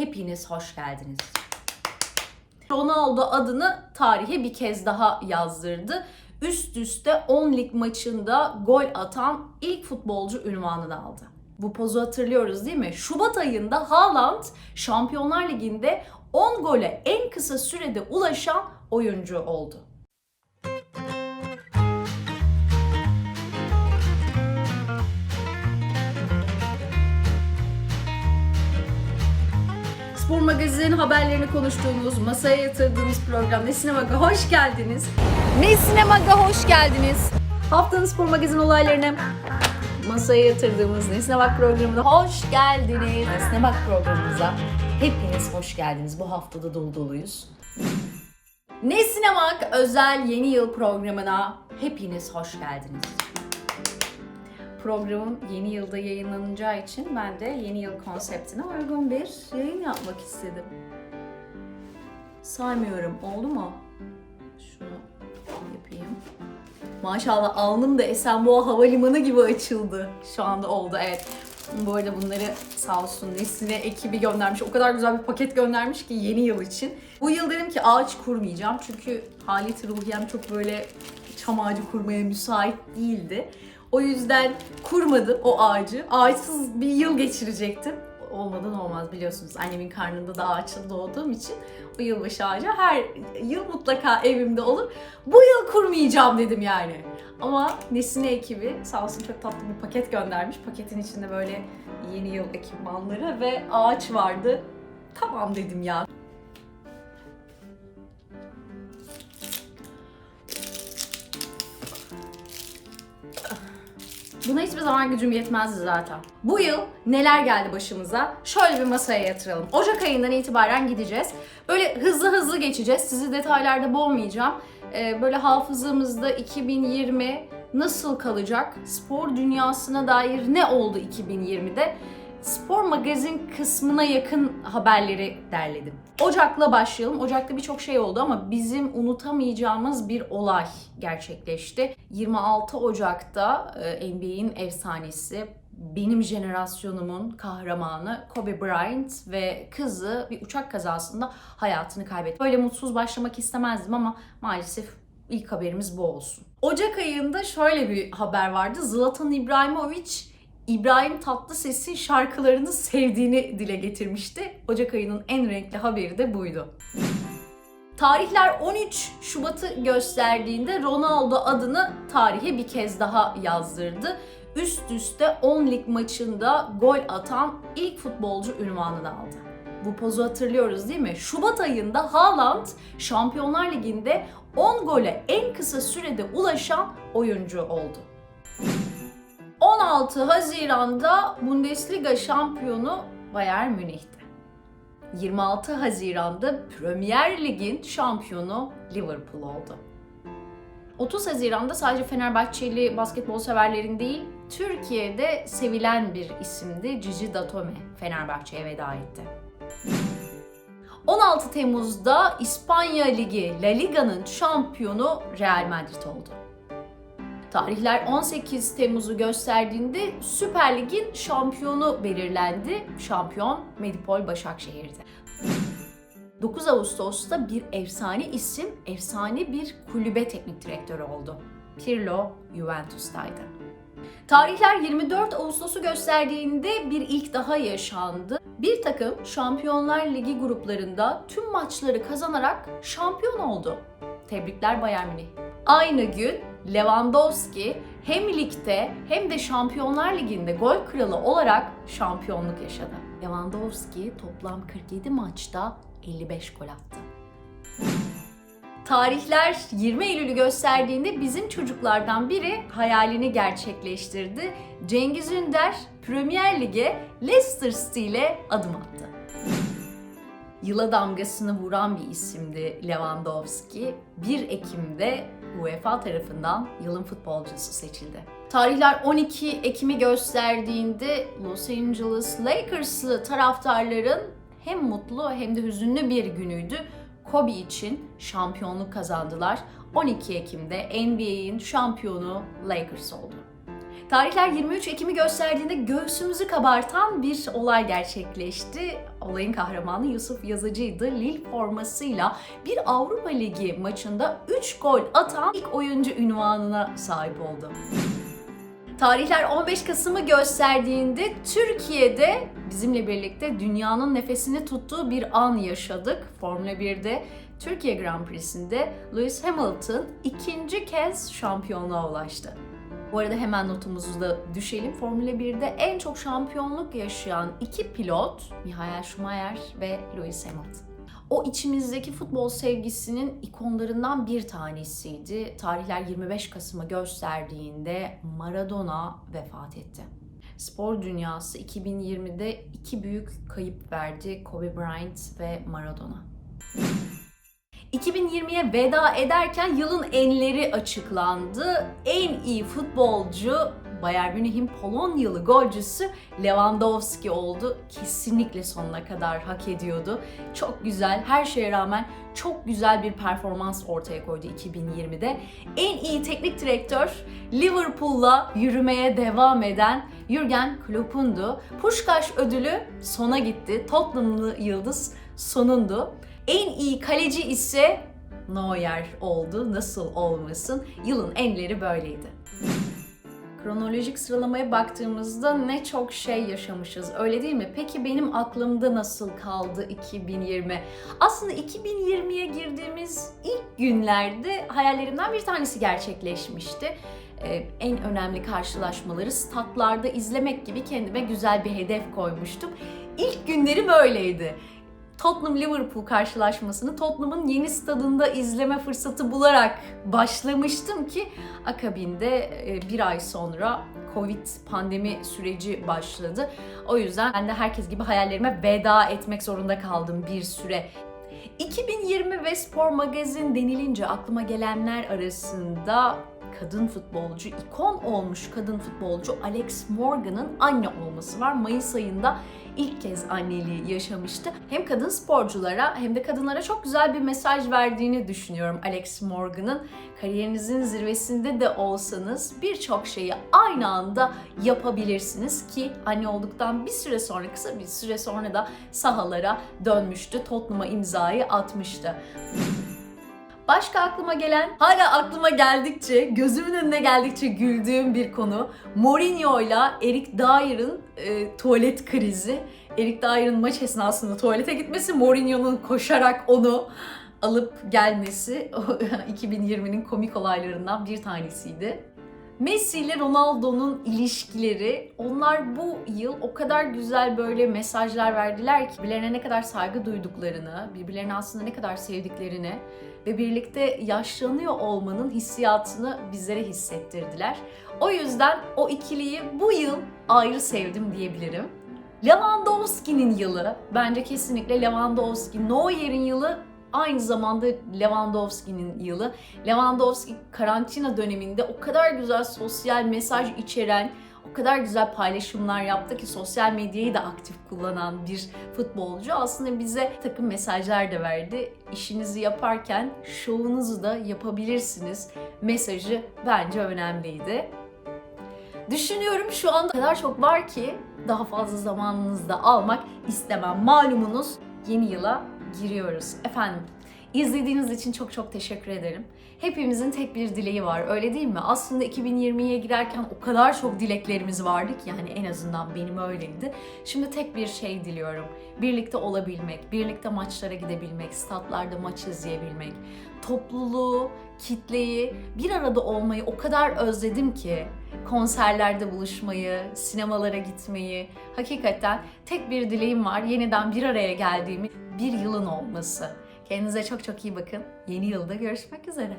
Hepiniz hoş geldiniz. Ronaldo adını tarihe bir kez daha yazdırdı. Üst üste 10 lig maçında gol atan ilk futbolcu ünvanını aldı. Bu pozu hatırlıyoruz değil mi? Şubat ayında Haaland Şampiyonlar Ligi'nde 10 gole en kısa sürede ulaşan oyuncu oldu. Spor Magazin'in haberlerini konuştuğumuz, masaya yatırdığımız program Ne Sinemag'a hoş geldiniz. Ne Sinemag'a hoş geldiniz. Haftanın Spor Magazin olaylarını masaya yatırdığımız Ne Sinemak programına hoş geldiniz. Ne Sinemak programımıza hepiniz hoş geldiniz. Bu haftada dolu doluyuz. Ne Sinemak özel yeni yıl programına hepiniz hoş geldiniz. Programın yeni yılda yayınlanacağı için ben de yeni yıl konseptine uygun bir yayın yapmak istedim. Saymıyorum, oldu mu? Şunu yapayım. Maşallah alnım da Esenboğa Havalimanı gibi açıldı. Şu anda oldu evet. Bu arada bunları sağ olsun Nesline ekibi göndermiş. O kadar güzel bir paket göndermiş ki yeni yıl için. Bu yıl dedim ki ağaç kurmayacağım. Çünkü halit ruhiyem çok böyle çam ağacı kurmaya müsait değildi. O yüzden kurmadım o ağacı. Ağaçsız bir yıl geçirecektim. Olmadan olmaz biliyorsunuz. Annemin karnında da ağaçlı doğduğum için o yılbaşı ağacı her yıl mutlaka evimde olur. Bu yıl kurmayacağım dedim yani. Ama Nesine ekibi sağ olsun çok tatlı bir paket göndermiş. Paketin içinde böyle yeni yıl ekipmanları ve ağaç vardı. Tamam dedim ya. Buna hiçbir zaman gücüm yetmezdi zaten. Bu yıl neler geldi başımıza? Şöyle bir masaya yatıralım. Ocak ayından itibaren gideceğiz. Böyle hızlı hızlı geçeceğiz. Sizi detaylarda boğmayacağım. Ee, böyle hafızamızda 2020 nasıl kalacak? Spor dünyasına dair ne oldu 2020'de? Spor magazin kısmına yakın haberleri derledim. Ocak'la başlayalım. Ocak'ta birçok şey oldu ama bizim unutamayacağımız bir olay gerçekleşti. 26 Ocak'ta e, NBA'in efsanesi, benim jenerasyonumun kahramanı Kobe Bryant ve kızı bir uçak kazasında hayatını kaybetti. Böyle mutsuz başlamak istemezdim ama maalesef ilk haberimiz bu olsun. Ocak ayında şöyle bir haber vardı. Zlatan İbrahimovic İbrahim Tatlıses'in şarkılarını sevdiğini dile getirmişti. Ocak ayının en renkli haberi de buydu. Tarihler 13 Şubat'ı gösterdiğinde Ronaldo adını tarihe bir kez daha yazdırdı. Üst üste 10 lig maçında gol atan ilk futbolcu ünvanını aldı. Bu pozu hatırlıyoruz değil mi? Şubat ayında Haaland Şampiyonlar Ligi'nde 10 gole en kısa sürede ulaşan oyuncu oldu. 16 Haziran'da Bundesliga şampiyonu Bayern Münih'ti. 26 Haziran'da Premier Lig'in şampiyonu Liverpool oldu. 30 Haziran'da sadece Fenerbahçeli basketbol severlerin değil, Türkiye'de sevilen bir isimdi. Cici Datome Fenerbahçe'ye veda etti. 16 Temmuz'da İspanya Ligi La Liga'nın şampiyonu Real Madrid oldu. Tarihler 18 Temmuz'u gösterdiğinde Süper Lig'in şampiyonu belirlendi. Şampiyon Medipol Başakşehir'di. 9 Ağustos'ta bir efsane isim, efsane bir kulübe teknik direktörü oldu. Pirlo Juventus'taydı. Tarihler 24 Ağustos'u gösterdiğinde bir ilk daha yaşandı. Bir takım Şampiyonlar Ligi gruplarında tüm maçları kazanarak şampiyon oldu. Tebrikler Bayern Münih. Aynı gün Lewandowski hem ligde hem de Şampiyonlar Ligi'nde gol kralı olarak şampiyonluk yaşadı. Lewandowski toplam 47 maçta 55 gol attı. Tarihler 20 Eylül'ü gösterdiğinde bizim çocuklardan biri hayalini gerçekleştirdi. Cengiz Ünder Premier Lig'e Leicester City ile adım attı. Yıla damgasını vuran bir isimdi Lewandowski. 1 Ekim'de UEFA tarafından yılın futbolcusu seçildi. Tarihler 12 Ekim'i gösterdiğinde Los Angeles Lakers'lı taraftarların hem mutlu hem de hüzünlü bir günüydü. Kobe için şampiyonluk kazandılar. 12 Ekim'de NBA'in şampiyonu Lakers oldu. Tarihler 23 Ekim'i gösterdiğinde göğsümüzü kabartan bir olay gerçekleşti. Olayın kahramanı Yusuf Yazıcı'ydı. Lille formasıyla bir Avrupa Ligi maçında 3 gol atan ilk oyuncu ünvanına sahip oldu. Tarihler 15 Kasım'ı gösterdiğinde Türkiye'de bizimle birlikte dünyanın nefesini tuttuğu bir an yaşadık. Formula 1'de Türkiye Grand Prix'sinde Lewis Hamilton ikinci kez şampiyonluğa ulaştı. Bu arada hemen notumuzu da düşelim. Formula 1'de en çok şampiyonluk yaşayan iki pilot Michael Schumacher ve Lewis Hamilton. O içimizdeki futbol sevgisinin ikonlarından bir tanesiydi. Tarihler 25 Kasım'ı gösterdiğinde Maradona vefat etti. Spor dünyası 2020'de iki büyük kayıp verdi. Kobe Bryant ve Maradona. 2020'ye veda ederken yılın enleri açıklandı. En iyi futbolcu Bayern Münih'in Polonyalı golcüsü Lewandowski oldu. Kesinlikle sonuna kadar hak ediyordu. Çok güzel, her şeye rağmen çok güzel bir performans ortaya koydu 2020'de. En iyi teknik direktör Liverpool'la yürümeye devam eden Jurgen Klopp'undu. Pushkaş ödülü sona gitti. Tottenhamlı yıldız sonundu. En iyi kaleci ise Neuer oldu. Nasıl olmasın? Yılın enleri böyleydi. Kronolojik sıralamaya baktığımızda ne çok şey yaşamışız öyle değil mi? Peki benim aklımda nasıl kaldı 2020? Aslında 2020'ye girdiğimiz ilk günlerde hayallerimden bir tanesi gerçekleşmişti. Ee, en önemli karşılaşmaları statlarda izlemek gibi kendime güzel bir hedef koymuştum. İlk günlerim öyleydi. Tottenham Liverpool karşılaşmasını Tottenham'ın yeni stadında izleme fırsatı bularak başlamıştım ki akabinde e, bir ay sonra Covid pandemi süreci başladı. O yüzden ben de herkes gibi hayallerime veda etmek zorunda kaldım bir süre. 2020 ve Spor Magazin denilince aklıma gelenler arasında kadın futbolcu, ikon olmuş kadın futbolcu Alex Morgan'ın anne olması var. Mayıs ayında ilk kez anneliği yaşamıştı. Hem kadın sporculara hem de kadınlara çok güzel bir mesaj verdiğini düşünüyorum Alex Morgan'ın. Kariyerinizin zirvesinde de olsanız birçok şeyi aynı anda yapabilirsiniz ki anne olduktan bir süre sonra kısa bir süre sonra da sahalara dönmüştü. Tottenham'a imzayı atmıştı. Başka aklıma gelen, hala aklıma geldikçe, gözümün önüne geldikçe güldüğüm bir konu. Mourinho ile Eric Dyer'ın e, tuvalet krizi. Eric Dyer'ın maç esnasında tuvalete gitmesi, Mourinho'nun koşarak onu alıp gelmesi 2020'nin komik olaylarından bir tanesiydi. Messi ile Ronaldo'nun ilişkileri, onlar bu yıl o kadar güzel böyle mesajlar verdiler ki birbirlerine ne kadar saygı duyduklarını, birbirlerini aslında ne kadar sevdiklerini ve birlikte yaşlanıyor olmanın hissiyatını bizlere hissettirdiler. O yüzden o ikiliyi bu yıl ayrı sevdim diyebilirim. Lewandowski'nin yılı, bence kesinlikle Lewandowski, Neuer'in yılı aynı zamanda Lewandowski'nin yılı. Lewandowski karantina döneminde o kadar güzel sosyal mesaj içeren, o kadar güzel paylaşımlar yaptı ki sosyal medyayı da aktif kullanan bir futbolcu. Aslında bize takım mesajlar da verdi. İşinizi yaparken şovunuzu da yapabilirsiniz mesajı bence önemliydi. Düşünüyorum şu anda kadar çok var ki daha fazla zamanınızı da almak istemem. Malumunuz yeni yıla giriyoruz. Efendim izlediğiniz için çok çok teşekkür ederim. Hepimizin tek bir dileği var öyle değil mi? Aslında 2020'ye girerken o kadar çok dileklerimiz vardı ki yani en azından benim öyleydi. Şimdi tek bir şey diliyorum. Birlikte olabilmek, birlikte maçlara gidebilmek, statlarda maç izleyebilmek, topluluğu, kitleyi, bir arada olmayı o kadar özledim ki konserlerde buluşmayı, sinemalara gitmeyi. Hakikaten tek bir dileğim var. Yeniden bir araya geldiğimi bir yılın olması. Kendinize çok çok iyi bakın. Yeni yılda görüşmek üzere.